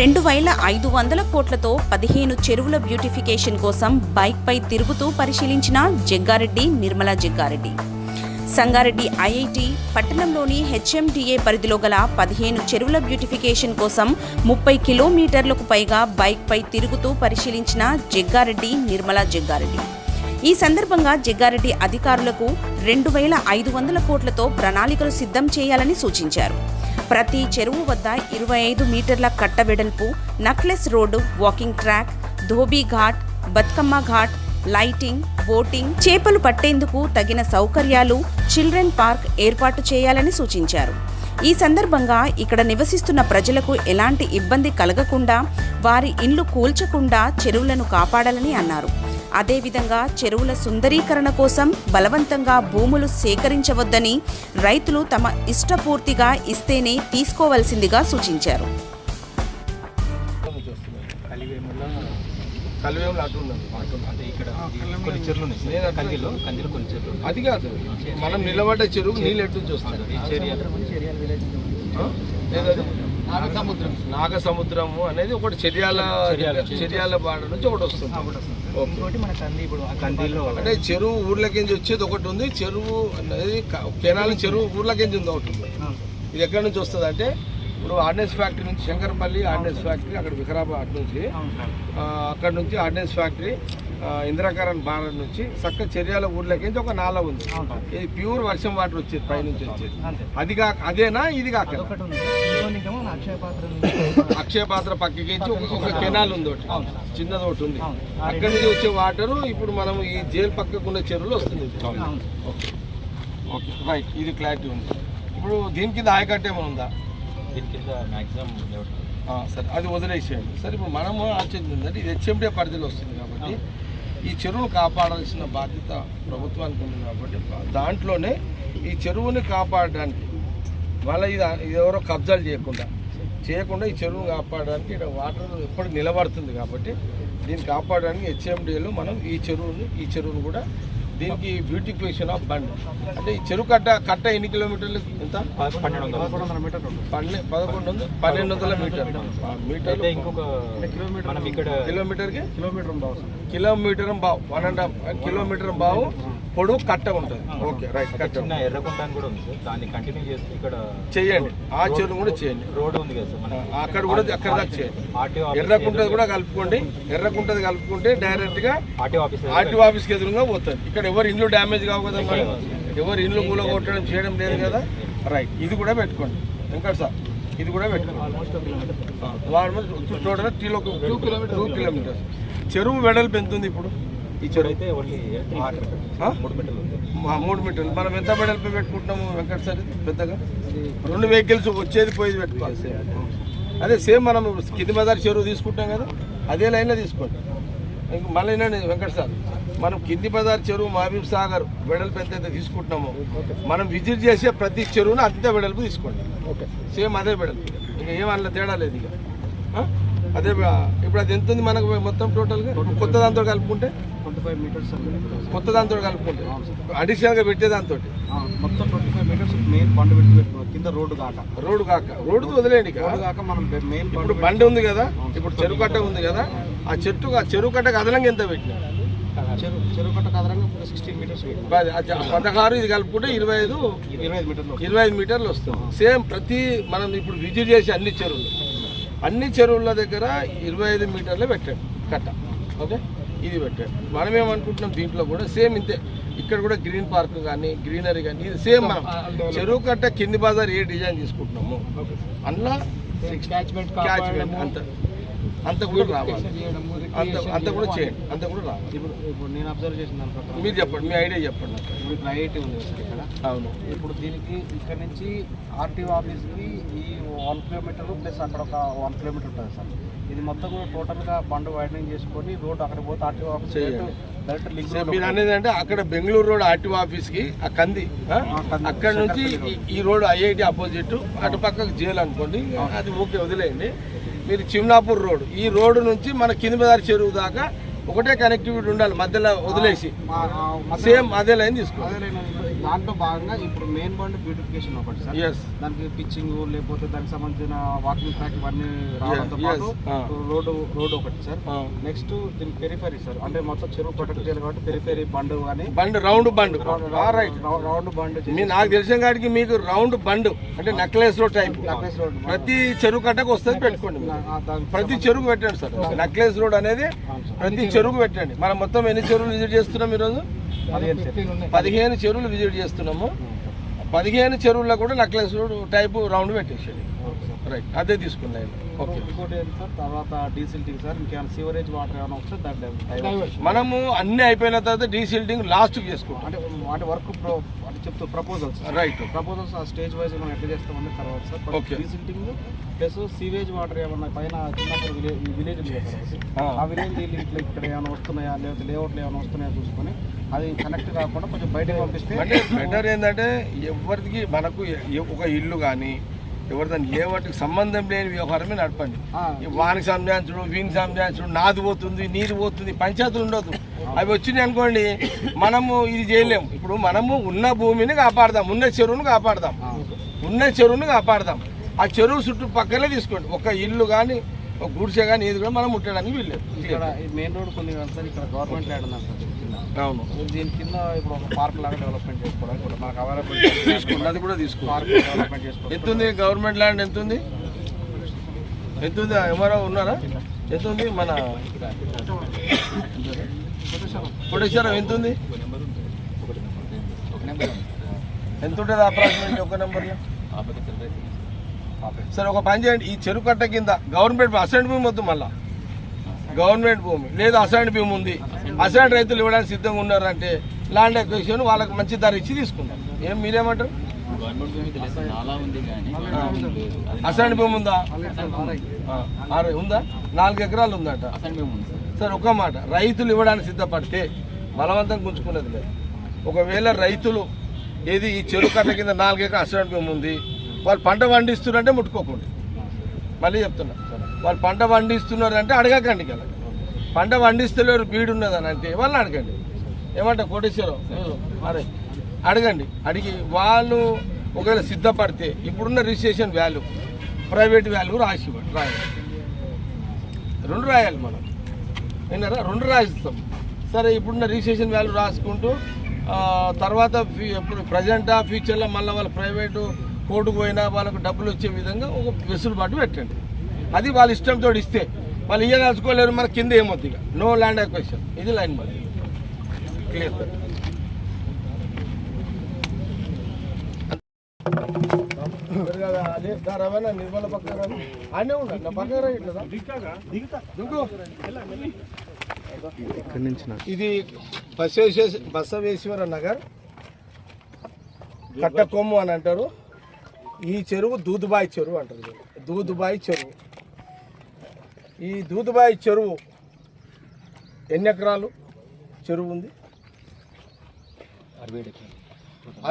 రెండు వేల ఐదు వందల కోట్లతో పదిహేను చెరువుల బ్యూటిఫికేషన్ కోసం బైక్పై తిరుగుతూ పరిశీలించిన జగ్గారెడ్డి నిర్మలా జగ్గారెడ్డి. సంగారెడ్డి ఐఐటి పట్టణంలోని హెచ్ఎండిఏ పరిధిలో గల పదిహేను చెరువుల బ్యూటిఫికేషన్ కోసం ముప్పై కిలోమీటర్లకు పైగా బైక్పై తిరుగుతూ పరిశీలించిన జగ్గారెడ్డి నిర్మలా జగ్గారెడ్డి. ఈ సందర్భంగా జగ్గారెడ్డి అధికారులకు రెండు వేల ఐదు వందల కోట్లతో ప్రణాళికలు సిద్ధం చేయాలని సూచించారు. ప్రతి చెరువు వద్ద ఇరవై ఐదు మీటర్ల కట్ట వెడల్పు necklace road walking track Dhobi Ghat Bathukamma ghat lighting boating చేపలు పట్టేందుకు తగిన సౌకర్యాలు చిల్డ్రన్ పార్క్ ఏర్పాటు చేయాలని సూచించారు. ఈ సందర్భంగా ఇక్కడ నివసిస్తున్న ప్రజలకు ఎలాంటి ఇబ్బంది కలగకుండా వారి ఇండ్లు కూల్చకుండా చెరువులను కాపాడాలని అన్నారు. అదేవిధంగా చెరువుల సుందరీకరణ కోసం బలవంతంగా భూములు సేకరించవద్దని రైతులు తమ ఇష్టపూర్తిగా ఇస్తేనే తీసుకోవలసిందిగా సూచించారు. కలివేముల కలివేములు అటు ఉన్నది అటు అంటే ఇక్కడ కొన్ని చెరువులు ఉన్నాయి. నేను అటు- కందిలో కందిలో కొన్ని చెరువులు ఉన్నాయి. అది కాదు. మనం నిలబడ్డ చెరువు నీళ్ళు ఎటు నుంచి వస్తాయి ఈ చేరియా ఆ? ఏదది? నాగ సముద్రము అనేది ఒకటి చర్యాల చర్యాల. బాడ నుంచి ఒకటి వస్తుంది. అంటే చెరువు ఊర్లకించి వచ్చేది ఒకటి ఉంది. చెరువు అనేది కెనాల్ చెరువు ఊర్లకించి ఉంది ఒకటి ఉంది. ఇది ఎక్కడి నుంచి వస్తుంది అంటే ఇప్పుడు ఆర్డినెన్స్ ఫ్యాక్టరీ నుంచి శంకరపల్లి ఆర్డినెన్స్ ఫ్యాక్టరీ అక్కడ వికారాబాద్ నుంచి. అక్కడ నుంచి ఆర్డినెన్స్ ఫ్యాక్టరీ ఇందిరాకరణ్ భారత్ నుంచి చక్క చర్యాల ఊర్లకించి ఒక నాల ఉంది. ఇది ప్యూర్ వర్షం వాటర్ వచ్చేది పైనుంచి వచ్చేది. అది కాక అదేనా ఇది కాక? మన అక్షయ పాత్ర పక్కకించి ఒక ఒక కెనాల్ ఉంది ఒకటి. చిన్నది ఒకటి ఉంది. అక్కడి నుంచి వచ్చే వాటర్ ఇప్పుడు మనం ఈ జైలు పక్కకున్న చెరువులో వస్తుంది. ఓకే. రైట్ ఇది క్లారిటీ ఉంది. ఇప్పుడు దీని కింద ఆయకట్ట ఏమైనా ఉందా? దీని కింద మ్యాక్సిమం ఆ, సరే. అది వదిలేసేయండి. సరే ఇప్పుడు మనము ఆలోచన ఏంటంటే ఇది హెచ్ఎండే పరిధిలో వస్తుంది కాబట్టి ఈ చెరువును కాపాడాల్సిన బాధ్యత ప్రభుత్వానికి ఉంది కాబట్టి దాంట్లోనే ఈ చెరువుని కాపాడడానికి మళ్ళీ ఇది ఎవరో కబ్జాలు చేయకుండా చేయకుండా ఈ చెరువును కాపాడడానికి ఇక్కడ వాటర్ ఎప్పుడు నిలబడుతుంది కాబట్టి దీన్ని కాపాడడానికి హెచ్ఎండిఏలో మనం ఈ చెరువుని ఈ చెరువును కూడా దీనికి బ్యూటిఫికేషన్ ఆఫ్ బండ్ అంటే ఈ చెరువు కట్ట కట్ట ఎన్ని కిలోమీటర్లు ఎంత? పన్నెండు వందల మీటర్ పన్నె పదకొండు వందల పన్నెండు వందల మీటర్. మీటర్ ఇంకొక కిలోమీటర్కి? కిలోమీటర్ కిలోమీటర్ బావు వన్ అండ్ హాఫ్ కిలోమీటర్ బావు. పొడవు కట్ట ఉంటుంది. ఓకే రైట్ కట్ట చిన్న ఎర్రకుంట కూడా ఉంది సార్. దాన్ని కంటిన్యూ చేస్తే ఇక్కడ చేయండి. ఆ చెరువు కూడా చేయండి. రోడ్ ఉంది కదా సార్ అక్కడ కూడా అక్కడ దాకా చేయండి. ఎర్రకుంటది కూడా కలుపుకోండి. ఎర్రకుంటది కలుపుకుంటే డైరెక్ట్గా ఆర్టీఓ ఆఫీస్ ఎదురుగా పోతుంది. ఇక్కడ ఎవరు ఇండ్లు డ్యామేజ్ కావు కదా మరి? ఎవరు ఇండ్లు కూల కొట్టడం చేయడం లేదు కదా? రైట్. ఇది కూడా పెట్టుకోండి. వెంకట్ సార్ ఇది కూడా పెట్టుకోండి. Total kilo two kilometre two kilometres చెరువు వెడల్పు ఎంత ఉంది ఇప్పుడు? అయితే ఓన్లీ? మూడు మీటర్లు మూడు మీటర్లు మనం ఎంత వెడల్పు పెట్టుకుంటున్నాము వెంకట్ సార్? పెద్దగా? రెండు వెహికల్స్ వచ్చేది పోయేది పెట్టుకోవాలి. అదే సేమ్ మనం కింది బజార్ చెరువు తీసుకుంటాం కదా అదే లైన్లో తీసుకోండి. ఇంక మళ్ళీ వెంకట్ సార్ మనం కింది బజార్ చెరువు మహబూబ్ సాగర్ వెడల్పు ఎంతైతే తీసుకుంటున్నామో మనం విజిట్ చేసే ప్రతి చెరువును అంతే వెడల్పు తీసుకోండి. ఓకే. సేమ్ అదే వెడల్పు ఇంకా ఏం అందులో తేడా లేదు ఇక? అదే ఇప్పుడు అది ఎంత ఉంది మనకు మొత్తం టోటల్గా కొత్త దాంతో కలుపుకుంటే? ట్వంటీ ఫైవ్ మీటర్స్ కొత్త దాంతో కలుపుకుంటే? అడిషనల్గా పెట్టే దాంతో మొత్తం ట్వంటీ ఫైవ్ మీటర్స్ మెయిన్ పెట్టి కింద రోడ్డు కాక. రోడ్డు కాక. రోడ్డు వదిలేండి కాక మనం మెయిన్ ఇప్పుడు బండి ఉంది కదా? ఇప్పుడు చెరువు కట్ట ఉంది కదా? ఆ చెట్టు ఆ చెరువు కట్టకు అదనంగా ఎంత పెట్టినా. పదహారు ఇది కలుపుకుంటే ఇరవై ఐదు ఇరవై ఐదు మీటర్లు ఇరవై ఐదు మీటర్లు వస్తుంది. సేమ్ ప్రతి మనం ఇప్పుడు విజిట్ చేసే అన్ని చెరువులు. అన్ని చెరువుల దగ్గర ఇరవై ఐదు మీటర్లే పెట్టండి కట్ట. ఓకే? ఇది పెట్టండి. మనం ఏమనుకుంటున్నాం? దీంట్లో కూడా సేమ్ ఇంతే. ఇక్కడ కూడా గ్రీన్ పార్క్ కానీ గ్రీనరీ కానీ ఇది సేమ్ మనం చెరువు కట్ట కింది బజార్ ఏ డిజైన్ తీసుకుంటున్నాము అందులో క్యాచ్మెంట్ క్యాచ్మెంట్ అంత. అంత కూడా రావాలి. అంత అంత కూడా చేయండి. అంత కూడా రావాలి. ఇప్పుడు ఇప్పుడు నేను అబ్జర్వ్ చేసిన మీరు చెప్పండి మీ ఐడియా చెప్పండి. ఇప్పుడు ఐఐటి ఉంది ఇక్కడ. అవును. ఇప్పుడు దీనికి ఇక్కడ నుంచి ఆర్టీఓ ఆఫీస్కి ఈ వన్ కిలోమీటర్ ప్లస్ అక్కడ ఒక వన్ కిలోమీటర్ ఉంటుంది సార్. ఇది మొత్తం కూడా టోటల్గా బండ్ వైడనింగ్ చేసుకొని రోడ్ అక్కడ పోతే ఆర్టీఓ ఆఫీస్ మీరు అనేది అంటే అక్కడ బెంగళూరు రోడ్ ఆర్టీఓ ఆఫీస్కి ఆ కంది. అక్కడ నుంచి ఈ- ఈ రోడ్ ఐఐటి అపోజిట్ అటు పక్కకు జైలు అనుకోండి అది ఓకే వదిలేయండి. మీరు చిమ్నాపూర్ రోడ్ ఈ రోడ్డు నుంచి మన కింది బజార్ చెరువు దాకా ఒకటే కనెక్టివిటీ ఉండాలి మధ్యలో వదిలేసి. సేమ్ అదే లైన్ తీసుకోండి. దాంట్లో భాగంగా ఇప్పుడు మెయిన్ బండ్ బ్యూటిఫికేషన్ ఒకటి సార్. దానికి పిచ్చింగ్ లేకపోతే దానికి సంబంధించిన వాకింగ్ ట్రాక్ ఇవన్నీ రావడంతో. పాటు Ah. రోడ్డు రోడ్ ఒకటి సార్. నెక్స్ట్ దీనికి పెరిఫెరీ సార్. అంటే మొత్తం చెరువు ప్రొటెక్ట్ చేయాలి కాబట్టి పెరిఫెరీ బండ్ కానీ bund round bund. Right round bund నాకు తెలిసిన కాడికి మీకు రౌండ్ బండ్ అంటే నెక్లెస్లో టైప్ నక్లెస్ రోడ్ ప్రతి చెరువు కట్టకు వస్తుంది పెట్టుకోండి. దానికి ప్రతి చెరుకు పెట్టండి సార్. నెక్లెస్ రోడ్ అనేది ప్రతి చెరుకు పెట్టండి. మనం మొత్తం ఎన్ని చెరువులు విజిట్ చేస్తున్నాం ఈరోజు? పదిహేను చెరువులు విజిట్ చేస్తున్నాము. పదిహేను చెరువుల్లో కూడా నెక్లెస్ టైప్ రౌండ్ పెట్టేసేది రైట్ అదే ఓకే సార్? తర్వాత డీసిల్టింగ్ సార్ ఇంకేమైనా సీవరేజ్ వాటర్ ఏమైనా వస్తే. మనము అన్ని అయిపోయిన తర్వాత డీసిల్టింగ్ లాస్ట్ చేసుకుంటాం. అంటే వర్క్ చెప్తూ ప్రపోజల్స్ రైట్ ప్రపోజల్స్ ఆ స్టేజ్ వైజ్ మనం ఎట్లా చేస్తామని తర్వాత sir. Desilting plus sewage water ఏమన్నా పైన చిన్నప్పుడు విలేజ్ విలేజ్ ఉంది కదా సార్. ఆ. విలేజ్ నీళ్ళు ఇట్లా ఇక్కడ ఏమైనా వస్తున్నాయా లేకపోతే లేఅవుట్లు ఏమైనా వస్తున్నాయా చూసుకొని అది కనెక్ట్ కాకుండా కొంచెం బయటకు పంపిస్తే అంటే బెటర్ ఏంటంటే ఎవరికి మనకు ఒక ఇల్లు కానీ ఎవరి దాని ఏ వాటికి సంబంధం లేని వ్యవహారమే నడపండి. వానికి సంజాయించడం వీనికి సంజాయించడం నాది పోతుంది నీది పోతుంది పంచాయతీలు ఉండదు అవి వచ్చినాయి అనుకోండి మనము ఇది చేయలేము. ఇప్పుడు మనము ఉన్న భూమిని కాపాడదాం ఉన్న చెరువును కాపాడదాం. ఉన్న చెరువును కాపాడదాం. ఆ చెరువు చుట్టుపక్కలే తీసుకోండి. ఒక ఇల్లు కానీ ఒక గుడిసె కానీ ఏది కూడా మనం ముట్టడానికి వీల్లేదు. ఇక్కడ మెయిన్ రోడ్ కొన్ని ఇక్కడ గవర్నమెంట్ ల్యాండ్. అవును దీని కింద ఇప్పుడు ఒక పార్క్ లాగా డెవలప్మెంట్ చేసుకోవడానికి ఇప్పుడు మనకు అవైలబుల్ తీసుకోండి అది కూడా తీసుకోండి పార్క్ డెవలప్మెంట్ చేసుకోవాలి ఎంత ఉంది? గవర్నమెంట్ ల్యాండ్ ఎంత ఉంది? ఎంత ఉంది? ఎవరో ఉన్నారా? ఎంత ఉంది? మన కోటేశ్వరం ఎంత ఉంది? ఎంత ఉంటుంది అప్రాక్సిమేట్ ఒక నెంబర్లో సరే ఒక పని చేయండి. ఈ చెరువు కట్ట కింద గవర్నమెంట్ అసైన్ భూమి వద్దు మళ్ళా. గవర్నమెంట్ భూమి. లేదా అసైన్ భూమి ఉంది. అసైన్ రైతులు ఇవ్వడానికి సిద్ధంగా ఉన్నారంటే ల్యాండ్ ఎక్వేషన్ వాళ్ళకి మంచి ధర ఇచ్చి తీసుకుందాం ఏం మీరేమంటారు? గవర్నమెంట్ భూమి ఉంది ఉందా? ఆ, ఆరు ఉందా? నాలుగు ఎకరాలు ఉందట. అసలు సార్ ఒక మాట. రైతులు ఇవ్వడానికి సిద్ధపడితే బలవంతం గుంజుకునేది లేదు. ఒకవేళ రైతులు ఏది ఈ చెరువు కట్ట కింద నాలుగు ఎకరాలు అసైన్ భూమి ఉంది వాళ్ళు పంట పండిస్తున్నారంటే ముట్టుకోకండి. మళ్ళీ చెప్తున్నా. వాళ్ళు పంట పండిస్తున్నారంటే అడగకండి కదా పంట పండిస్తలేరు బీడు ఉన్నదని అంటే వాళ్ళని అడగండి? ఏమంట కోటేశ్వరం మరి అడగండి. అడిగి వాళ్ళు ఒకవేళ సిద్ధపడితే ఇప్పుడున్న రిజిస్ట్రేషన్ వాల్యూ ప్రైవేట్ వాల్యూ రాసి రాయాలి రెండు రాయాలి మనం. విన్నారా? రెండు రాసిస్తాం సరే ఇప్పుడున్న రిజిస్ట్రేషన్ వాల్యూ రాసుకుంటూ తర్వాత ఫ్యూ- ఇప్పుడు ప్రజెంటా ఫ్యూచర్లో మళ్ళీ వాళ్ళ ప్రైవేటు కోర్టుకు పోయినా వాళ్ళకు డబ్బులు వచ్చే విధంగా ఒక వెసులుబాటు పెట్టండి. అది వాళ్ళ ఇష్టంతో ఇస్తే వాళ్ళు ఇయ్యదలుచుకోలేరు మన కింద ఏమొద్ది ఇక? నో ల్యాండ్ అక్వేషన్ ఇది లైన్ మరి. క్లియర్ నిర్మల పక్కన అనే ఉండండి నా పక్కన ఇట్లా దిగు ఇక్కడి నుంచి ఇది బసవేశ్వర బసవేశ్వర నగర్. కట్టకొమ్ము అని అంటారు. ఈ చెరువు దూదుబాయి చెరువు అంటారు. దూదుబాయి చెరువు. ఈ దూదుబాయి చెరువు ఎన్ని ఎకరాలు చెరువు ఉంది?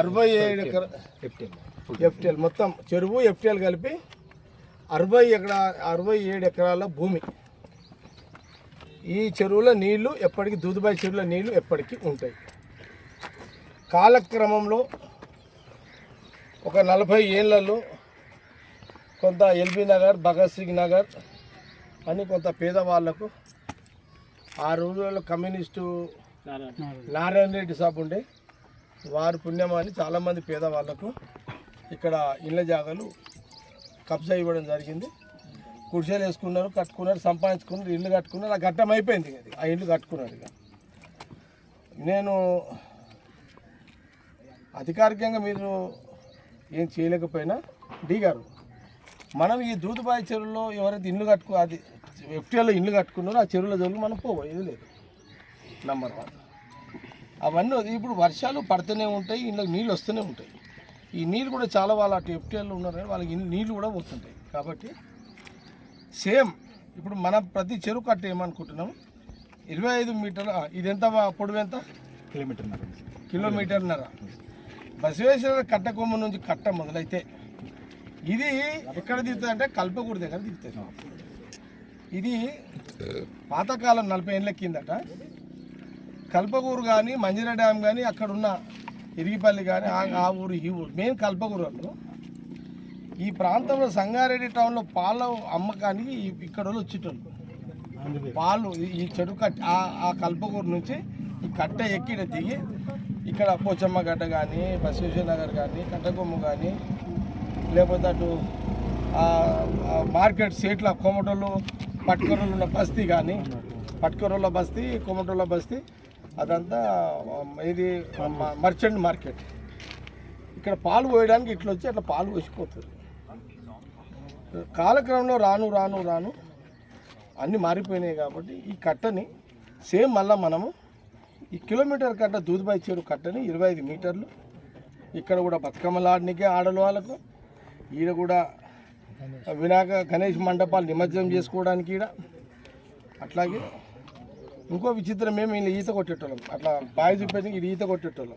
అరవై ఏడు ఎకరా ఎఫ్టిఎల్. మొత్తం చెరువు ఎఫ్టిఎల్ కలిపి అరవై ఎకరా అరవై ఏడు ఎకరాల భూమి. ఈ చెరువులో నీళ్ళు ఎప్పటికీ దూదుబాయి చెరువుల నీళ్ళు ఎప్పటికీ ఉంటాయి. కాలక్రమంలో ఒక నలభై ఏళ్ళలో కొంత ఎల్బీ నగర్ భగత్ సింగ్ నగర్ అని కొంత పేదవాళ్ళకు ఆ రోజులలో కమ్యూనిస్టు నారాయణ. రెడ్డి సాబ్ ఉండే. వారు పుణ్యమని చాలామంది పేదవాళ్ళకు ఇక్కడ ఇళ్ళ జాగాలు కబ్జా ఇవ్వడం జరిగింది. కుడిసెలు వేసుకున్నారు కట్టుకున్నారు సంపాదించుకున్నారు ఇల్లు కట్టుకున్నారు. ఆ ఘట్టం అయిపోయింది అది. ఆ ఇల్లు కట్టుకున్నారు ఇక. నేను అధికారికంగా మీరు ఏం చేయలేకపోయినా డి గారు మనం ఈ దూదుబాయి చెరువులో ఎవరైతే ఇల్లు కట్టుకో అది ఎఫ్టీఎల్లో ఇల్లు కట్టుకున్నారో ఆ చెరువుల జోలికి మనం పోయేది లేదు. నంబర్ వన్ అవన్నీ ఇప్పుడు వర్షాలు పడుతూనే ఉంటాయి ఇంట్లో నీళ్ళు వస్తూనే ఉంటాయి. ఈ నీళ్ళు కూడా చాలా వాళ్ళు అటు ఎఫ్టీఎల్లో ఉన్నారు కానీ వాళ్ళకి నీళ్ళు కూడా పోతుంటాయి కాబట్టి సేమ్ ఇప్పుడు మనం ప్రతి చెరువు కట్ట ఏమనుకుంటున్నాం? ఇరవై ఐదు మీటర్ల ఇది ఎంత పొడవు ఎంత? కిలోమీటర్ కిలోమీటర్న్నర. బసవేశ్వర కట్ట కొమ్మ నుంచి కట్ట మొదలైతే ఇది ఎక్కడ దిగుతుంది అంటే కల్పకూరు దగ్గర దిగుతుంది ఇది పాతకాలం నలభై ఏళ్ళ కిందట కల్పకూరు కానీ మంజిరా డ్యామ్ కానీ అక్కడ ఉన్న ఇరిగిపల్లి కానీ ఆ- ఊరు ఈ ఊరు. మెయిన్ కల్పకూరలు ఈ ప్రాంతంలో సంగారెడ్డి టౌన్లో పాల అమ్మకానికి ఇక్కడ వాళ్ళు వచ్చేటోళ్ళు. పాలు ఈ- చెడు కట్ట ఆ- కల్పగూరు కల్పకూరు నుంచి ఈ కట్ట ఎక్కిడ దిగి ఇక్కడ పోచమ్మ గడ్డ కానీ బసవేశ్వర నగర్ కానీ కట్టకొమ్మ కానీ లేకపోతే అటు మార్కెట్ సీట్ల కొమటోళ్ళు పట్టుకొరలు ఉన్న బస్తీ కానీ పట్టుకొరల బస్తీ కొమటోళ్ళ బస్తీ అదంతా ఇది మ- మర్చెంట్ మార్కెట్. ఇక్కడ పాలు పోయడానికి ఇట్లా వచ్చి అట్లా పాలు పోసిపోతుంది. కాలక్రమంలో రాను రాను రాను అన్నీ మారిపోయినాయి కాబట్టి ఈ కట్టని సేమ్ మళ్ళీ మనము ఈ కిలోమీటర్ కట్ట దూదుబాయి చెరువు కట్టని ఇరవై ఐదు మీటర్లు. ఇక్కడ కూడా బతుకమ్మలాడనికే ఆడలు వాళ్ళకు. ఈడ కూడా వినాయక గణేష్ మండపాలు నిమజ్జనం చేసుకోవడానికి ఈడ. అట్లాగే ఇంకో విచిత్రం మేము వీళ్ళు ఈత కొట్టేటోళ్ళం. అట్లా బావి చూపించి ఇది ఈత కొట్టేటోళ్ళం.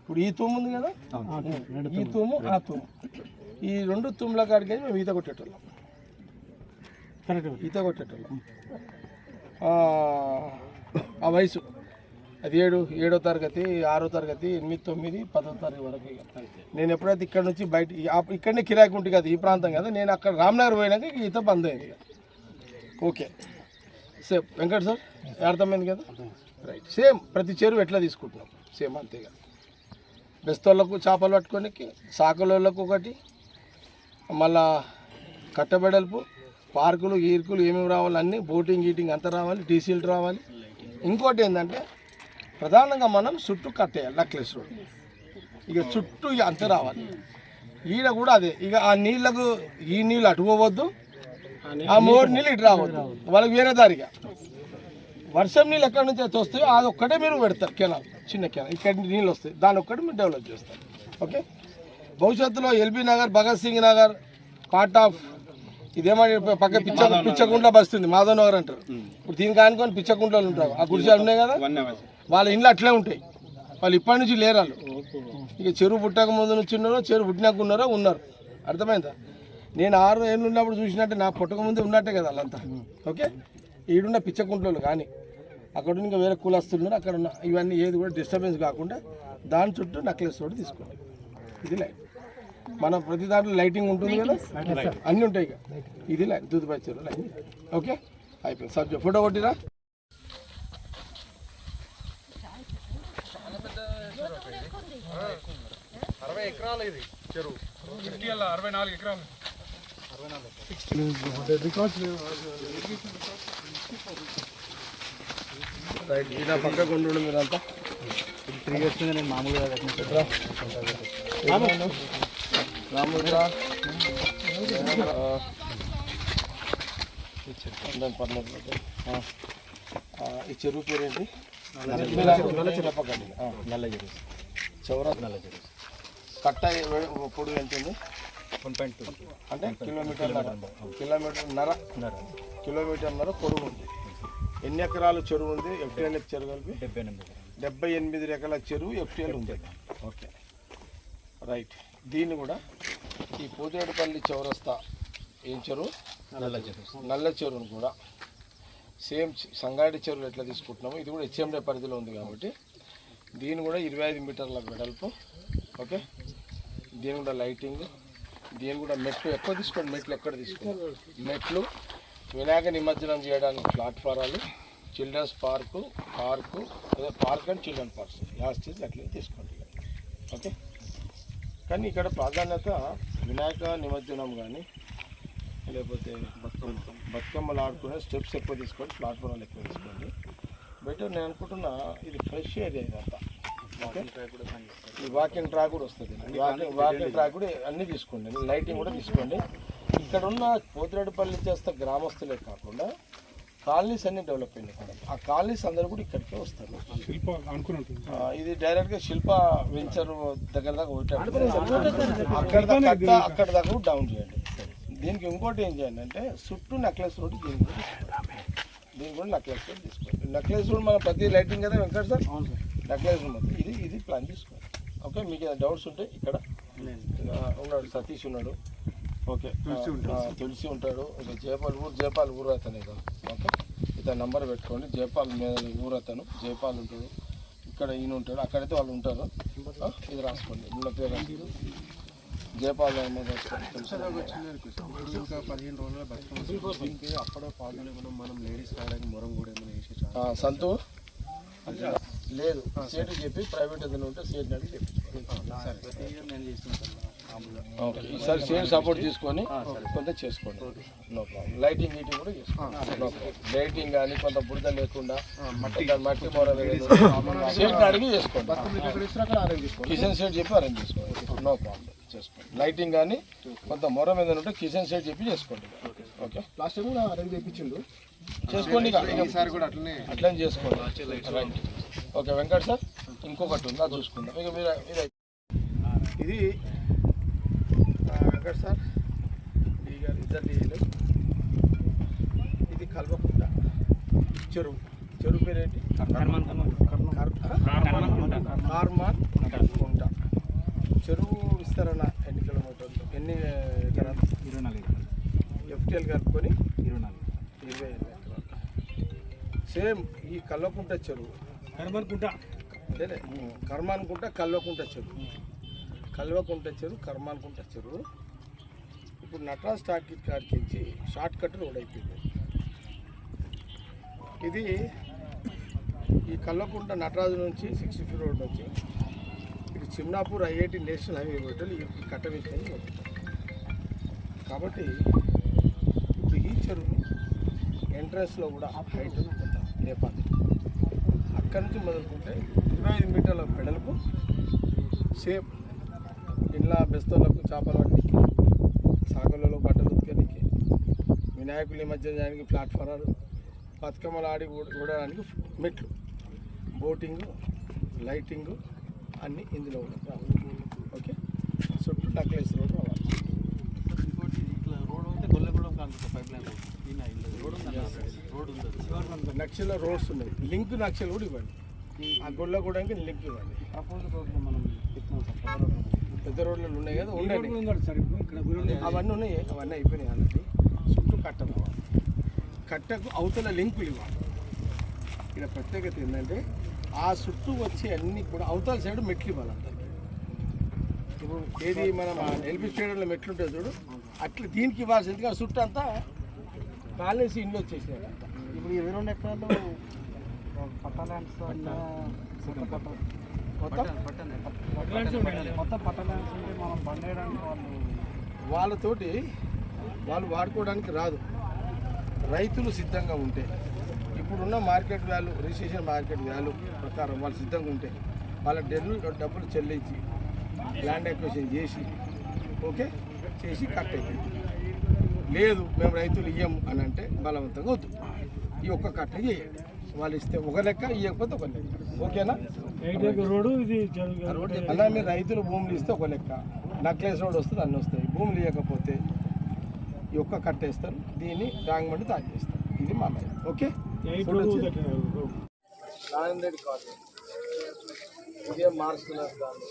ఇప్పుడు ఈ తూము ఉంది కదా? ఈ తూము ఆ తూము. ఈ రెండు తుమ్ముల కాడికి మేము ఈత కొట్టేటోళ్ళం. ఈత కొట్టేటోళ్ళం. ఆ, ఆ వయసు. అది ఏడు ఏడో తరగతి ఆరో తరగతి ఎనిమిది తొమ్మిది పదో తరగతి వరకు. నేను ఎప్పుడైతే ఇక్కడ నుంచి బయట ఇక్కడనే కిరాయికి ఉంటుంది కదా ఈ ప్రాంతం కదా నేను అక్కడ రామ్నగర్ పోయినాక ఈత బంద్ అయింది ఓకే. సేమ్. వెంకట్ సార్ అర్థమైంది కదా? రైట్ సేమ్ ప్రతి చెరువు ఎట్లా తీసుకుంటున్నాం? సేమ్ అంతేగా బెస్తోళ్ళకు చేపలు పట్టుకోనికి సాకులోళ్ళకు ఒకటి మళ్ళా కట్టబెడల్పు పార్కులు గీర్కులు ఏమేమి రావాలి అన్నీ బోటింగ్ గీటింగ్ అంతా రావాలి టీసీలు రావాలి. ఇంకోటి ఏంటంటే ప్రధానంగా మనం చుట్టూ కట్టేయాలి నక్లెస్ రోడ్ ఇక చుట్టూ ఇక అంతా రావాలి. ఈడ కూడా అదే. ఇక ఆ నీళ్ళకు ఈ నీళ్ళు అటు పోవద్దు ఆ మోరు నీళ్ళు ఇటు రావద్దు. వాళ్ళకి వేరే దారిగా వర్షం నీళ్ళు ఎక్కడి నుంచి అయితే వస్తాయో అది ఒక్కటే మీరు పెడతారు కెనాల్ చిన్న కెనాల్. ఇక్కడ నీళ్ళు వస్తాయి. దాని ఒక్కటి మీరు డెవలప్ చేస్తారు. ఓకే? భవిష్యత్తులో L B Nagar Bhagat Singh Nagar part of ఇదేమని పక్క పిచ్చ పిచ్చకుంట్ల బస్తుంది మాధవ్ నగర్ అంటారు. ఇప్పుడు దీనికి ఆనుకొని పిచ్చకుంట్లలో ఉంటారు. ఆ గుడిసెలు ఉన్నాయి కదా? వాళ్ళ ఇండ్లు అట్లే ఉంటాయి. వాళ్ళు ఇప్పటి నుంచి లేరు వాళ్ళు. ఇక చెరువు పుట్టక ముందు నుంచి ఉన్నారో చెరువు పుట్టినాక ఉన్నారో ఉన్నారు. అర్థమైందా? నేను ఆరు ఏళ్ళు ఉన్నప్పుడు చూసినట్టే నా పుట్టక ముందే ఉన్నట్టే కదా వాళ్ళంతా. ఓకే? ఈడున్న పిచ్చకుంట్లలో కానీ అక్కడ ఇంకా వేరే కులస్తున్నారు అక్కడ ఉన్న ఇవన్నీ ఏది కూడా డిస్టర్బెన్స్ కాకుండా దాని చుట్టూ నెక్లెస్ తోటి తీసుకోండి. ఇది లైట్. మన ప్రతి దాంట్లో లైటింగ్ ఉంటుంది కదా? అన్నీ ఉంటాయి ఇక. ఇది లైట్ దూదిపై చెరువు లైన్ ఓకే? అయిపోయింది. సబ్జెక్ట్. ఫోటో కొట్టిరా? ఎకరాలు ఇది చెరువు. అరవై నాలుగు ఎకరాలు. రైట్ ఇలా పక్కకు ఉండు మీరంతా త్రీ ఇయర్స్ నేను మామూలుగా రాముద్రా ఈ చెరువు పేరేంటి? నల్ల చెప్పకండి నల్ల చెరువు. చౌరా నల్ల చెరువు. కట్ట పొడవు ఎంత ఉంది వన్ పాయింట్ టూ అంటే కిలోమీటర్ కిలోమీటర్ నర. కిలోమీటర్ నర పొడవు ఉంది. ఎన్ని ఎకరాలు చెరువు ఉంది? ఎఫ్టీఎల్ చెరువు కలిపి? డెబ్బై ఎనిమిది డెబ్బై ఎనిమిది ఎకరాల చెరువు ఎఫ్టీఎల్ ఉంది. ఓకే. రైట్. దీన్ని కూడా ఈ పూతేడుపల్లి చౌరస్తా ఏం చెరువు? నల్ల చెరువు. నల్ల చెరువును కూడా. సేమ్ సంగాడి చెరువు ఎట్లా తీసుకుంటున్నామో ఇది కూడా హెచ్ఎండే పరిధిలో ఉంది కాబట్టి దీని కూడా ఇరవై ఐదు మీటర్ల వెడల్పు ఓకే? దీని కూడా లైటింగ్. దీని కూడా మెట్లు ఎక్కువ తీసుకోండి? మెట్లు ఎక్కడ తీసుకోండి? మెట్లు వినాయక నిమజ్జనం చేయడానికి ప్లాట్ఫారాలు చిల్డ్రన్స్ పార్కు పార్కు లేదా park and children parks. Last అట్లే తీసుకోండి. ఓకే? కానీ ఇక్కడ ప్రాధాన్యత వినాయక నిమజ్జనం కానీ లేకపోతే బతుకమ్మ బతుకమ్మలు ఆడుకునే స్టెప్స్ ఎక్కువ తీసుకోండి ప్లాట్ఫారాలు ఎక్కువ తీసుకోండి. బెటర్ నేను అనుకుంటున్నా ఇది ఫ్రెష్ ఏరియా ఇదంతా. ఈ వాకింగ్ ట్రాక్ కూడా వస్తుంది. వాకింగ్ వాకింగ్ ట్రాక్ కూడా అన్నీ తీసుకోండి. లైటింగ్ కూడా తీసుకోండి. ఇక్కడ ఉన్న పోతిరెడ్డిపల్లి చేస్తే గ్రామస్తులే కాకుండా కాలనీస్ అన్ని డెవలప్ అయినాయి ఇక్కడ ఆ కాలనీస్ అందరూ కూడా ఇక్కడికే వస్తారు. శిల్ప ఇది డైరెక్ట్గా శిల్ప వెంచర్ దగ్గర దాకా అక్కడ దాకా అక్కడ దాకా కూడా డౌన్ చేయండి. దీనికి ఇంకోటి ఏం చేయండి అంటే చుట్టూ నెక్లెస్ రోడ్ దీనికి కూడా తీసుకోండి. దీనికి కూడా నెక్లెస్ రోడ్ తీసుకోండి. నెక్లెస్ రోడ్ మన ప్రతి లైటింగ్ కదా వెంకట సార్? నెక్లెస్ రోడ్ మొత్తం ఇది ఇది ప్లాన్ చేసుకోండి ఓకే మీకు ఏదైనా డౌట్స్ ఉంటే ఇక్కడ. ఉన్నాడు సతీష్ ఉన్నాడు. ఓకే తులసి ఉంటాడు. ఇక జయపాల్ ఊరు జయపాల్ ఊరు అతనే కదా. ఓకే ఇతని నంబర్ పెట్టుకోండి. జయపాల్ మీద ఊరు అతను. జయపాల్ ఉంటాడు ఇక్కడ ఈయన ఉంటాడు. అక్కడైతే వాళ్ళు ఉంటారు? ఇది రాసుకోండి. ఉన్న పేరు. జయపాల్ అప్పుడే పాల్గొనే మనం లేడీస్ కావడానికి మొరం కూడా ఏమైనా సంతు? లేదు. సేటు చెప్పి ప్రైవేట్ ఏదైనా ఉంటే సేట్ అడిగి చెప్పి ఈసారి సేమ్ సపోర్ట్ తీసుకొని కొంత చేసుకోండి. No problem. లైటింగ్ గీటింగ్ కూడా చేసుకోండి. లైటింగ్ కానీ కొంత బురద లేకుండా మట్టి. మట్టి మొర సేట్ అడిగి చేసుకోండి. కిచెన్ సెట్ చెప్పి అరేంజ్ చేసుకోండి. No problem. చేసుకోండి. లైటింగ్ కానీ కొంత మొర మీద ఉంటే కిచెన్ సెట్ చెప్పి చేసుకోండి. ఓకే. లాస్ట్ టైం కూడా అరేంజ్ చేయించిండు. చేసుకోండి అట్లనే. అట్లనే చేసుకోండి. రైట్ ఓకే వెంకట్ సార్ ఇంకొకటి ఉంది అది చూసుకుందాం. ఇక మీరు ఇది వెంకట్ సార్ ఈ గారు ఇద్దరు డీలు ఇది కల్వకుంట చెరువు. చెరువు పేరు ఏంటి? కార్మాన్. కుంట చెరువు విస్తరణ ఎన్ని కిలోమీటర్లు? ఎన్ని ఎకరాలు? ఇరవై నాలుగు ఎఫ్టీఎల్ కలుపుకొని ఇరవై నాలుగు. ఇరవై సేమ్ ఈ కల్వకుంట చెరువు కర్మనుకుంటా. అదేలే కర్మానుకుంట కల్వకుంట చెరువు కల్వకుంట చెరువు కర్మానుకుంట చెరువు ఇప్పుడు నటరాజ్ టాకీ కాడికించి షార్ట్ కట్ రోడ్ అయిపోయింది. ఇది ఈ కల్వకుంట నటరాజు నుంచి సిక్స్టీ ఫీట్ రోడ్ నుంచి ఇది Chimnapur IIT national highway road ఈ కట్ట వేసుకొని కాబట్టి ఇప్పుడు ఈ చెరువు ఎంట్రన్స్లో కూడా హైట్ కొంత నేపాల్. ఇక్కడ నుంచి మొదలుకుంటే ఇరవై ఐదు మీటర్ల పెడలకు సేమ్ ఇండ్ల బెస్తోళ్ళకు చేపలు పట్టడానికి సాగలలో బట్టలు ఉతికడానికి నిమజ్జనం చేయడానికి ప్లాట్ఫారాలు బతుకమ్మలు ఆడి ఊడడానికి మెట్లు బోటింగ్ లైటింగ్ అన్నీ ఇందులో కూడా రావాలి. ఓకే? చుట్టూ నక్లెస్ రోడ్ రావాలి. ఇంకోటి ఇట్లా రోడ్ అయితే గొల్లగూడెం కాదు పైప్ లైన్ రోడ్ నక్షల రోడ్స్ ఉన్నాయి. లింక్ నక్షలు కూడా ఇవ్వండి. ఆ గొల్లగూడెంకి లింక్ ఇవ్వండి. పెద్ద రోడ్లు ఉన్నాయి. కదా ఉండండి. అవన్నీ ఉన్నాయి అవన్నీ అయిపోయినాయి అన్నది చుట్టూ కట్ట రావాలి కట్టకు అవతల లింకులు ఇవ్వాలి. ఇక్కడ ప్రత్యేకత ఏంటంటే ఆ చుట్టూ వచ్చే అన్ని కూడా అవతల సైడ్ మెట్లు ఇవ్వాలి అందరికి. ఇప్పుడు ఏది మనం ఎల్బీ స్టేడియంలో మెట్లు ఉంటుంది చూడు అట్లా దీనికి ఇవ్వాల్సింది ఆ చుట్టూ అంతా కాలేసి ఇండ్లు వచ్చేసినాయి. ఇప్పుడు ఇరవై రెండు ఎకరాలు పట్టా ల్యాండ్స్ మొత్తం మొత్తం మొత్తం పట్టా ల్యాండ్స్ ఉంటే మనం బండేయడానికి వాళ్ళు వాళ్ళతోటి వాళ్ళు వాడుకోవడానికి రాదు. రైతులు సిద్ధంగా ఉంటే. ఇప్పుడున్న market value registration market value ప్రకారం వాళ్ళు సిద్ధంగా ఉంటే వాళ్ళ డెల్లు డబ్బులు చెల్లించి ల్యాండ్ ఎక్వేషన్ చేసి ఓకే? చేసి కట్ అయిపోయింది. లేదు మేము రైతులు ఇయ్యము అని అంటే బలవంతంగా వద్దు. ఈ ఒక్క కట్ట చేయండి వాళ్ళు ఇస్తే ఒక లెక్క ఇవ్వకపోతే ఒక లెక్క. ఓకేనా? రోడ్డు ఇది అలా మీరు రైతులు భూములు ఇస్తే ఒక లెక్క. నక్లెస్ రోడ్ వస్తుంది అన్నీ వస్తాయి. భూములు ఇవ్వకపోతే ఈ ఒక్క కట్టేస్తారు దీన్ని రాంగమండి తాగేస్తారు ఇది మా ఓకే? నారాయణ రెడ్డి కాదు ఇదే మార్చుకున్నారు కాదు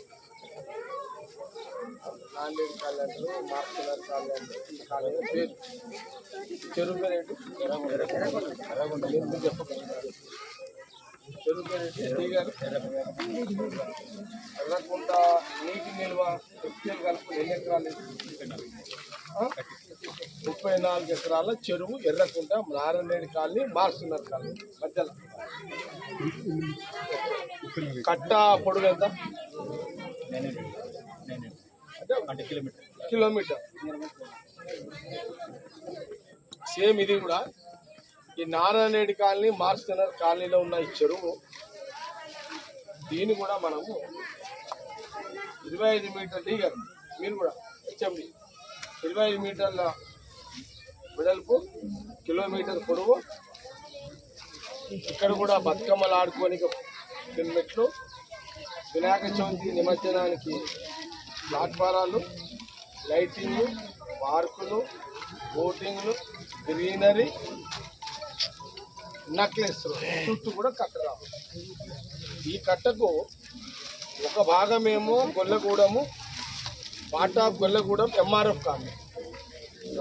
ఈ కాలేజ్ పేరు. చెరువు ఎర్రగొండ చెప్పగలుగుతారు. చెరువు నీటి నిల్వ ఎఫ్టీఎల్ కలుపుకుని ఎన్ని ఎకరాలు? ముప్పై నాలుగు ఎకరాల చెరువు ఎర్రకుంట నారాయణ కాలనీ మార్చుకున్నారు కాలనీ. మధ్యలో. కట్ట పొడుగు ఎంత? కిలోమీటర్? కిలోమీటర్. సేమ్ ఇది కూడా. ఈ నారాయణ కాలనీ మార్చుకున్నారు కాలనీలో ఉన్న ఈ చెరువు దీన్ని కూడా మనము ఇరవై ఐదు మీటర్లు దిగారు మీరు కూడా హెచ్ఎండి. ఇరవై ఐదు మీటర్ల వెడల్పు కిలోమీటర్ పొడవు. ఇక్కడ కూడా బతుకమ్మలు ఆడుకోనికి మెట్లు వినాయక చవితి నిమజ్జనానికి ప్లాట్ఫారాలు లైటింగ్ పార్కులు బోటింగ్లు గ్రీనరీ నక్లెస్ చుట్టూ కూడా కట్ట రావాలి ఈ కట్టకు ఒక భాగమేమో Gollagudamu part of Gollagudem MRF colony.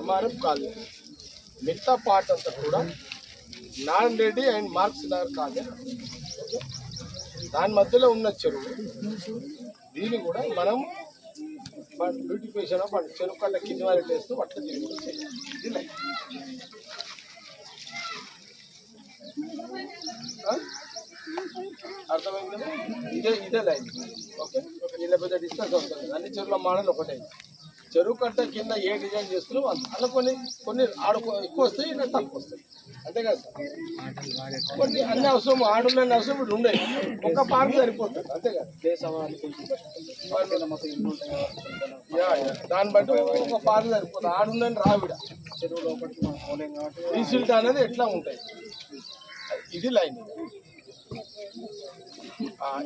MRF colony. మిగతా పార్ట్ అంతా కూడా non Reddy and Marx Nagar colony. దాని మధ్యలో ఉన్న చెరువు. దీన్ని కూడా మనం బ్యూటిఫికేషన్ చెరుకు కట్ట కింది వారి వేస్తూ అట్లా దీన్ని కూడా ఇది అర్థమైంది? ఇదే ఇదే లైన్ ఓకే వీళ్ళ పెద్ద డిస్టెన్స్ వస్తుంది. అన్ని చెరువుల మోడల్ ఒకటే. చెరువు కట్ట కింద ఏ డిజైన్ చేస్తున్నాం అంత కొన్ని కొన్ని ఆడ ఎక్కువ వస్తాయి ఇంకా తక్కువ వస్తాయి. అంతే కదా సార్? కొన్ని అన్ని అవసరం ఆడున్న అవసరం ఇప్పుడు ఉండే. ఒక పార్క్ సరిపోతుంది అంతే కదా? దాన్ని బట్టి ఒక పార్క్ సరిపోతుంది. ఆడున్న రావిడ చెరువు లోపలికి రీసిల్ట్ అనేది ఎట్లా ఉంటాయి? ఇది లైన్.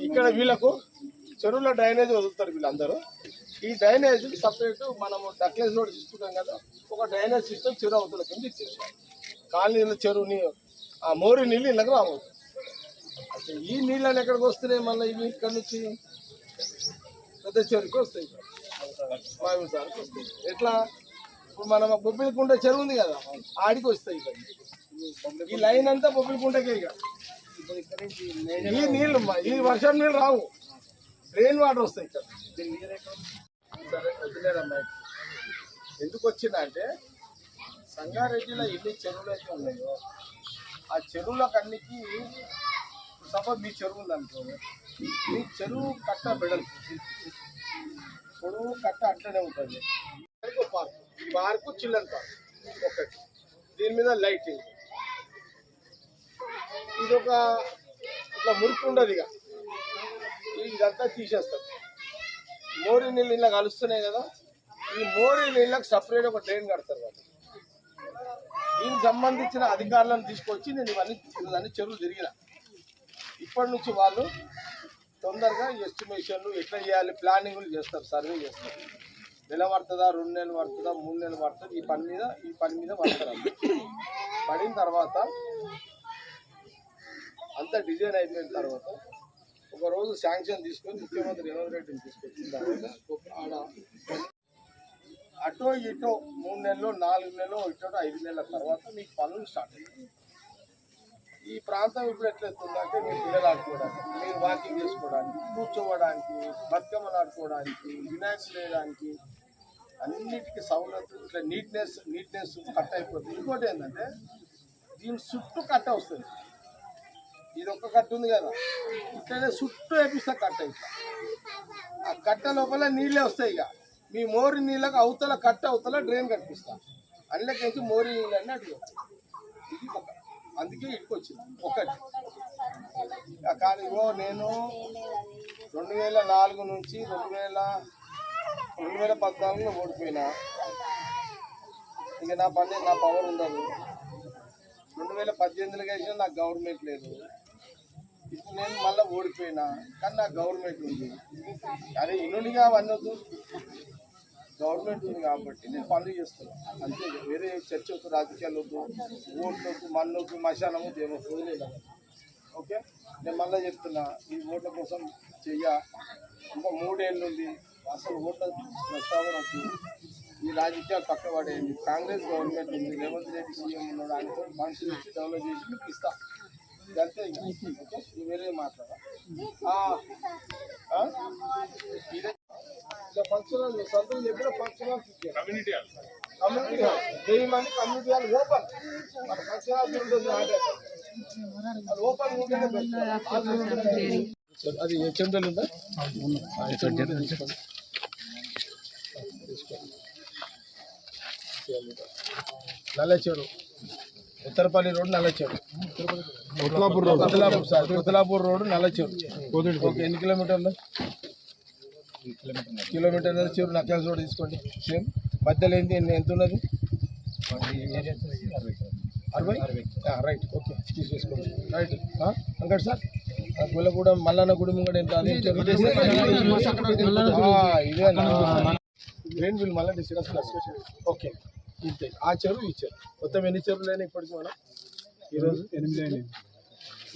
ఇక్కడ వీళ్ళకు చెరువులో డ్రైనేజ్ వదులుతారు వీళ్ళందరూ. ఈ డ్రైనేజ్ సపరేట్ మనము డక్లెస్ రోడ్ తీసుకుంటాం కదా ఒక డ్రైనేజ్ సిస్టమ్ చెరువు అవతల కింద ఇచ్చేసాం కాలనీల చెరువు ఆ మోరి నీళ్ళు ఇళ్ళకి రావద్దు. అసలు ఈ నీళ్ళని ఎక్కడికి వస్తున్నాయి మళ్ళీ ఇవి ఇక్కడ నుంచి? పెద్ద చెరువుకి వస్తాయి. మామిడి సార్కి వస్తాయి. ఎట్లా? ఇప్పుడు మనం బొబ్బిలికుంట చెరువు ఉంది కదా ఆడికి వస్తాయి ఇక్కడ ఈ లైన్ అంతా బొబ్బిలికుంటకే ఇక. ఈ నీళ్ళు ఈ వర్షం నీళ్ళు రావు. రెయిన్ వాటర్ వస్తాయి ఇక్కడ. సరే వదిలేరమ్మా ఎందుకు వచ్చిందా అంటే సంగారెడ్డిలో ఎన్ని చెరువులు అయితే ఉన్నాయో ఆ చెరువులకు అన్నికి సపోజ్ మీ చెరువు ఉందనుకో మీ చెరువు కట్ట బెడలు పొడవు కట్ట అట్లనే ఉంటుంది. పార్క్. Park children park. ఒకటి. దీని మీద లైటింగ్. ఇది ఒక ఇట్లా మురికి ఉండదు ఇక. ఇదంతా తీసేస్తారు. మోరీ నీళ్ళు ఇలా కలుస్తున్నాయి కదా ఈ మోరీ నీళ్ళకి సపరేట్ ఒక డ్రైన్ కడతారు వాళ్ళు. దీనికి సంబంధించిన అధికారులను తీసుకొచ్చి నేను ఇవన్నీ ఇవన్నీ చెరువులు తిరిగిన. ఇప్పటి నుంచి వాళ్ళు తొందరగా ఎస్టిమేషన్లు ఎట్లా చేయాలి ప్లానింగ్లు చేస్తారు సర్వే చేస్తారు. నెల పడుతుందా రెండు నెలలు పడుతుందా మూడు నెలలు పడుతుంది ఈ పని మీద ఈ పని మీద పడతారు పడిన తర్వాత అంతా డిజైన్ అయిపోయిన తర్వాత ఒక రోజు శాంక్షన్ తీసుకొని ముఖ్యమంత్రి రేవంత్ రెడ్డిని తీసుకొచ్చిన తర్వాత ఆడ అటో ఇటో మూడు నెలలు నాలుగు నెలలు ఇటో ఐదు నెలల తర్వాత మీకు పనులు స్టార్ట్ అయ్యాయి. ఈ ప్రాంతం ఇప్పుడు ఎట్లెత్తుందంటే మీ పిల్లలు ఆడుకోవడానికి మీరు వాకింగ్ చేసుకోవడానికి కూర్చోవడానికి బతుకమ్మలు ఆడుకోవడానికి వినాయకులు వేయడానికి అన్నిటికీ సౌలభ్యం ఇట్లా నీట్నెస్ నీట్నెస్ కట్ అయిపోతుంది. ఇంకోటి ఏంటంటే దీని చుట్టూ కట్ట వస్తుంది. ఇది ఒక్క కట్ట ఉంది కదా. ఇట్లనే చుట్టూ వేపిస్తా కట్ట ఇట్లా. ఆ కట్ట లోపల నీళ్ళే వస్తాయి ఇక. మీ మోరి నీళ్ళకి అవతల కట్ట అవతల డ్రైన్ కనిపిస్తా అందులోకించి మోరి నీళ్ళు అని అటు అందుకే ఇటుకు వచ్చింది ఒకటి కానీ ఇగో నేను రెండు వేల నాలుగు నుంచి రెండు వేల రెండు వేల పద్నాలుగులో ఓడిపోయినా. ఇక నా పని నా పవర్ ఉండదు. రెండు వేల పద్దెనిమిదిలో వేసిన నాకు గవర్నమెంట్ లేదు. ఇప్పుడు నేను మళ్ళీ ఓడిపోయినా కానీ నా గవర్నమెంట్ ఉంది. అరే ఇన్నునిగా అవన్నీ వద్దు గవర్నమెంట్ ఉంది కాబట్టి నేను పనులు చేస్తున్నాను అంతే వేరే చర్చ వద్దు రాజకీయాలు వద్దు ఓట్లు వద్దు మశానము దేవో వదిలేదు ఓకే? నేను మళ్ళీ చెప్తున్నా ఈ ఓట్ల కోసం చెయ్య. ఇంకా మూడేళ్ళు ఉంది. అసలు ఓట్ల ప్రస్తావన ఈ రాజకీయాలు పక్క పడేయండి. కాంగ్రెస్ గవర్నమెంట్ ఉంది. రేవంత్ రెడ్డి సీఎం ఉన్నాడు. ఆయనతో మనుషులు వచ్చి డెవలప్ చేసి ఇస్తా. ఓకే వేరే మాట్లాడా ఫంక్షన్ హాల్ సంతలు చెప్పిన function hall community hall. Community hall. వెయ్యి మంది కమ్యూనిటీ హాల్ ఓపెన్ మన ఫంక్షన్ హాల్ ఉంటుంది ఆడే అది ఓపెన్ ఉంటేనే అది చెందలు ఉందా. Nallacheru. Uttarapalli road Nallacheru. Kothalapur road Kothalapur sir Kothalapur road Nallacheru okay ఎన్ని కిలోమీటర్లు కిలోమీటర్ చెరు నక్లెస్ రోడ్ తీసుకోండి సేమ్ మధ్యలో ఏంటి ఎంత ఉన్నది అరవై రైట్ ఓకే తీసేసుకోండి రైట్ ఆ, వెంకట్ సార్ గుల్లగూడెం మల్లన్న గుడి ముంగడ ఎంత ఇదేనా గ్రీన్ బిల్ మళ్ళీ డిస్కస్ ఓకే ఇంతే ఆ చెరువు ఈ చెరువు మొత్తం ఎన్ని చెరువులు అయినా ఇప్పటికి మనం ఈరోజు ఎనిమిది అయినాయి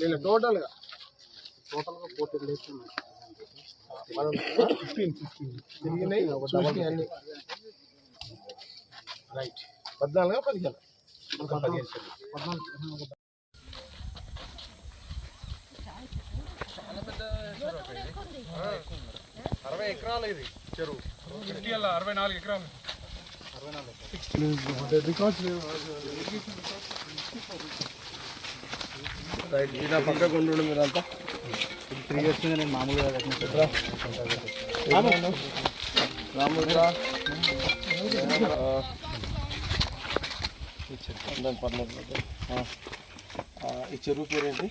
లేదు టోటల్గా టోటల్గా ఫోర్టీన్ డేస్ మనం ఫిఫ్టీన్ ఫిఫ్టీన్ తిరిగినాయి చూసినాయి అన్ని. రైట్ పద్నాలుగా పదిహేను. ఇంకా పదిహేను చెరువులు. చాలా పెద్ద చెరువు. అక్కడ ఇది. ఆ, ఎక్కువ ఉంది. అరవై ఎకరాలు. ఇది చెరువు ఫిఫ్టీ అలా అరవై నాలుగు ఎకరాలు రైట్ ఇలా పక్కకు ఉండు మీరంతా. త్రీ ఇయర్స్ నేను మామూలుగా ఈ చెరువు పేరేంటి?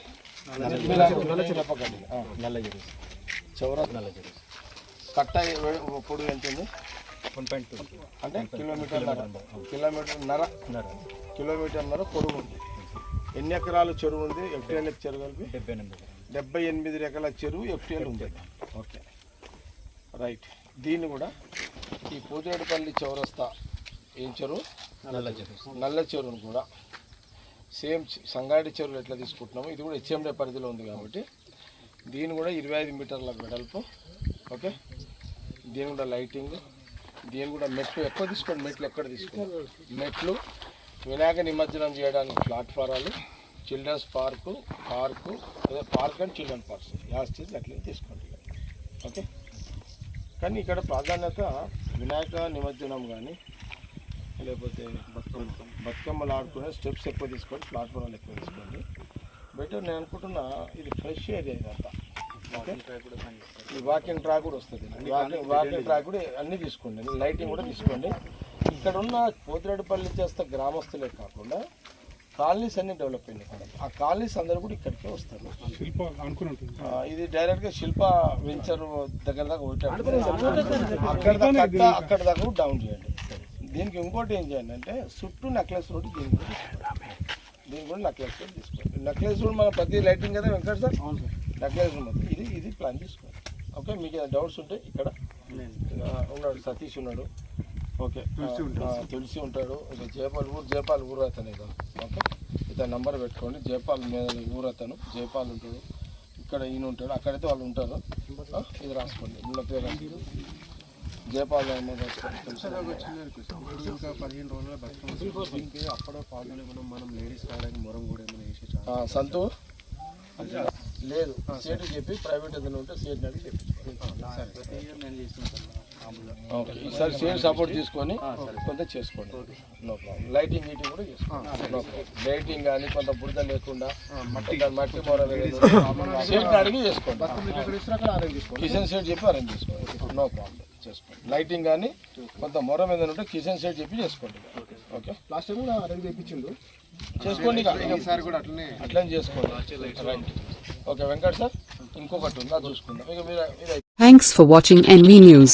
నల్ల చెప్పకండి. నల్ల చెరువు చౌరా? నల్ల చెరువు కట్ట పొడుగు ఎంత ఉంది? One point two. అంటే కిలోమీటర్ కిలోమీటర్ నర. కిలోమీటర్ నర పొడుగు ఉంది. ఎన్ని ఎకరాలు చెరువు ఉంది? ఎఫ్టీఎల్ చెరువు కలిపి? డెబ్బై ఎనిమిది డెబ్బై ఎనిమిది రకాల చెరువు ఎఫ్టీఎల్ ఉంది. ఓకే. రైట్. దీన్ని కూడా ఈ పూజేడుపల్లి చౌరస్తా ఏం చెరువు? నల్ల చెరువు. నల్ల చెరువును కూడా. సేమ్ సంగాడి చెరువులు ఎట్లా తీసుకుంటున్నామో ఇది కూడా హెచ్ఎండే పరిధిలో ఉంది కాబట్టి దీని కూడా ఇరవై ఐదు మీటర్ల వెడల్పు ఓకే? దీని కూడా లైటింగ్ దీని కూడా మెట్లు ఎక్కువ తీసుకోండి? మెట్లు ఎక్కడ తీసుకోండి? మెట్లు వినాయక నిమజ్జనం చేయడానికి ప్లాట్ఫారాలు చిల్డ్రన్స్ పార్కు పార్కు అదే పార్క్ అండ్ చిల్డ్రన్ పార్క్స్. యాస్టీస్ అట్లా తీసుకోండి ఓకే? కానీ ఇక్కడ ప్రాధాన్యత వినాయక నిమజ్జనం కానీ లేకపోతే బతుకమ్మ బతుకమ్మలు ఆడుకునే స్టెప్స్ ఎక్కువ తీసుకోండి ప్లాట్ఫారాలు ఎక్కువ తీసుకోండి. బెటర్ నేను అనుకుంటున్నా ఇది ఫ్రెష్ ఏరియా ఇదంతా. ఓకే? ఈ వాకింగ్ ట్రాక్ కూడా వస్తుంది. వాకింగ్ వాకింగ్ ట్రాక్ కూడా అన్నీ తీసుకోండి. లైటింగ్ కూడా తీసుకోండి. ఇక్కడ ఉన్న పోతిరెడ్డిపల్లి చేస్తే గ్రామస్తులే కాకుండా కాలనీస్ అన్ని డెవలప్ అయినాయి ఇక్కడ. ఆ కాలనీస్ అందరూ కూడా ఇక్కడికే వస్తారు. శిల్ప ఇది డైరెక్ట్గా శిల్ప వెంచర్ దగ్గర దాకా ఒకటి అక్కడ దాకా అక్కడ దాకా డౌన్ చేయండి. దీనికి ఇంకోటి ఏం చేయండి అంటే చుట్టూ నెక్లెస్ రోడ్ కూడా తీసుకోండి. దీనికి కూడా నెక్లెస్ రోడ్ తీసుకోండి. నెక్లెస్ రోడ్ మన ప్రతి లైటింగ్ కదా వెంకట్ సార్? నెక్లెస్ రోడ్ మొత్తం. ఇది ఇది ప్లాన్ తీసుకోండి ఓకే మీకు ఏదైనా డౌట్స్ ఉంటే ఇక్కడ ఉన్నాడు సతీష్ ఉన్నాడు. ఓకే. ఆ, తులసి ఉంటాడు. ఇక జయపాల్ ఊరు జయపాల్ ఊరు అతను ఇక. ఓకే. ఇతను నంబర్ పెట్టుకోండి. జయపాల్ మీద ఊరు అతను. జయపాల్ ఉంటాడు. ఇక్కడ ఈయన ఉంటాడు. అక్కడైతే వాళ్ళు ఉంటారు. ఇది రాసుకోండి. ఉన్న పేరు రాసుకోండి. జయపాల్ తులసి పదిహేను రోజుల బతుకమ్మ దీనికి అప్పుడే పాల్గొనే మనం మనం లేడీస్ రావడానికి మొరం కూడా ఏమైనా వేసి సంతు? లేదు. సీట్ చెప్పి ప్రైవేట్ ఏదైనా ఉంటే సీట్ అడిగి చెప్పించుకోండి ప్రతి ఇయర్ నేను చేస్తుంటాను. ఓకే. ఈసారి సేమ్ సపోర్ట్ తీసుకొని కొంత చేసుకోండి. No problem. లైటింగ్ గీటింగ్ కూడా చేసుకోండి. No problem. లైటింగ్ కానీ కొంత బురద లేకుండా మట్టి మట్టి మొర సీట్ అడిగి చేసుకోండి. కిచెన్ సెట్ చెప్పి అరేంజ్ చేసుకోండి. No problem. చేసుకోండి. లైటింగ్ కానీ కొంత మొర మీద ఉంటే కిచెన్ సెట్ చెప్పి చేసుకోండి. ఓకే. లాస్ట్ టైం కూడా అరేంజ్ చేయించిండు. చేసుకోండి. ఈసారి కూడా అట్లనే అట్లనే చేసుకోండి. ఓకే వెంకట్ సార్ ఇంకొకటి ఉందా. చూసుకుందాం. ఇక మీరు Thanks for watching NV News.